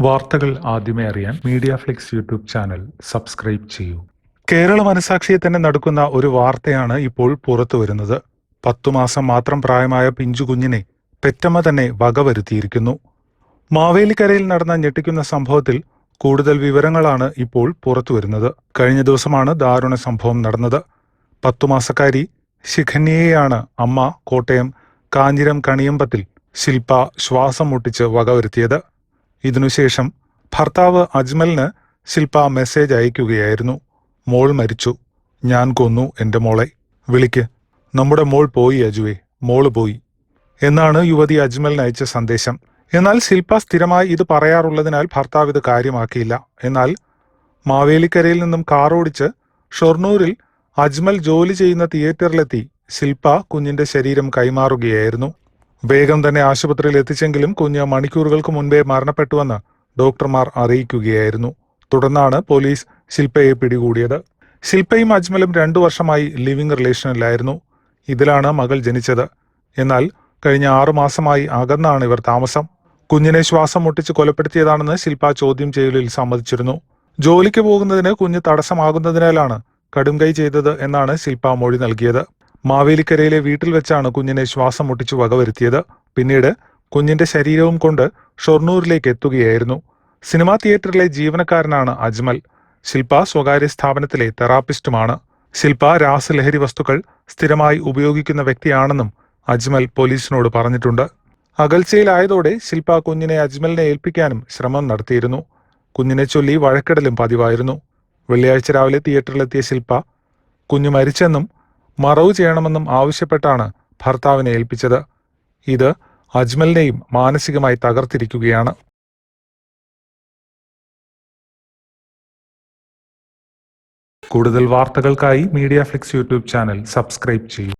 വാർത്തകൾ ആദ്യമേ അറിയാൻ media flix YouTube channel subscribe ചെയ്യൂ. കേരള മനസാക്ഷിയെ തന്നെ നടക്കുന്ന ഒരു വാർത്തയാണ് ഇപ്പോൾ പുറത്തു വരുന്നത്. പത്തു മാസം മാത്രം പ്രായമായ പിഞ്ചു കുഞ്ഞിനെ പെറ്റമ്മ തന്നെ വകവരുത്തിയിരിക്കുന്നു. മാവേലിക്കരയിൽ നടന്ന ഞെട്ടിക്കുന്ന സംഭവത്തിൽ കൂടുതൽ വിവരങ്ങളാണ് ഇപ്പോൾ പുറത്തു വരുന്നത്. കഴിഞ്ഞ ദിവസമാണ് ദാരുണ സംഭവം നടന്നത്. പത്തു മാസക്കാരി ശിഖന്യയെയാണ് അമ്മ കോട്ടയം കാഞ്ഞിരം കണിയമ്പത്തിൽ ശില്പ ശ്വാസം മുട്ടിച്ച് വകവരുത്തിയത്. ഇതിനുശേഷം ഭർത്താവ് അജ്മലിന് ശില്പ മെസ്സേജ് അയക്കുകയായിരുന്നു. മോൾ മരിച്ചു. ഞാൻ കൊന്നു എന്റെ മോളെ. വിളിക്ക്. നമ്മുടെ മോൾ പോയി അജുവേ. മോൾ പോയി. എന്നാണ് യുവതി അജ്മലിന് അയച്ച സന്ദേശം. എന്നാൽ ശില്പ സ്ഥിരമായി ഇത് പറയാറുള്ളതിനാൽ ഭർത്താവ് ഇത് കാര്യമാക്കിയില്ല. എന്നാൽ മാവേലിക്കരയിൽ നിന്നും കാറോടിച്ച് ഷൊർണൂരിൽ അജ്മൽ ജോലി ചെയ്യുന്ന തിയേറ്ററിലെത്തി ശില്പ കുഞ്ഞിന്റെ ശരീരം കൈമാറുകയായിരുന്നു. വേഗം തന്നെ ആശുപത്രിയിൽ എത്തിച്ചെങ്കിലും കുഞ്ഞ് മണിക്കൂറുകൾക്ക് മുൻപേ മരണപ്പെട്ടുവെന്ന് ഡോക്ടർമാർ അറിയിക്കുകയായിരുന്നു. തുടർന്നാണ് പോലീസ് ശില്പയെ പിടികൂടിയത്. ശില്പയും അജ്മലും രണ്ടു വർഷമായി ലിവിംഗ് റിലേഷനിലായിരുന്നു. ഇതിലാണ് മകൾ ജനിച്ചത്. എന്നാൽ കഴിഞ്ഞ ആറു മാസമായി അകന്നാണ് ഇവർ താമസം. കുഞ്ഞിനെ ശ്വാസം മുട്ടിച്ച് കൊലപ്പെടുത്തിയതാണെന്ന് ശില്പ ചോദ്യം ചെയ്യലിൽ സമ്മതിച്ചിരുന്നു. ജോലിക്ക് പോകുന്നതിന് കുഞ്ഞ് തടസ്സമാകുന്നതിനാലാണ് കടുംകൈ ചെയ്തത് എന്നാണ് ശില്പ മൊഴി നൽകിയത്. മാവേലിക്കരയിലെ വീട്ടിൽ വെച്ചാണ് കുഞ്ഞിനെ ശ്വാസം മുട്ടിച്ചു വകവരുത്തിയത്. പിന്നീട് കുഞ്ഞിന്റെ ശരീരവും കൊണ്ട് ഷൊർണൂരിലേക്ക് എത്തുകയായിരുന്നു. സിനിമാ തിയേറ്ററിലെ ജീവനക്കാരനാണ് അജ്മൽ. ശില്പ സ്വകാര്യ സ്ഥാപനത്തിലെ തെറാപ്പിസ്റ്റുമാണ്. ശില്പ രാസലഹരി വസ്തുക്കൾ സ്ഥിരമായി ഉപയോഗിക്കുന്ന വ്യക്തിയാണെന്നും അജ്മൽ പോലീസിനോട് പറഞ്ഞിട്ടുണ്ട്. അകൽച്ചയിലായതോടെ ശില്പ കുഞ്ഞിനെ അജ്മലിനെ ഏൽപ്പിക്കാനും ശ്രമം നടത്തിയിരുന്നു. കുഞ്ഞിനെ ചൊല്ലി വഴക്കിടലും പതിവായിരുന്നു. വെള്ളിയാഴ്ച രാവിലെ തിയേറ്ററിലെത്തിയ ശില്പ കുഞ്ഞു മരിച്ചെന്നും മറവ് ചെയ്യണമെന്നും ആവശ്യപ്പെട്ടാണ് ഭർത്താവിനെ ഏൽപ്പിച്ചത്. ഇത് അജ്മലിനെയും മാനസികമായി തകർത്തിരിക്കുകയാണ്. കൂടുതൽ വാർത്തകൾക്കായി media flix YouTube channel subscribe ചെയ്യൂ.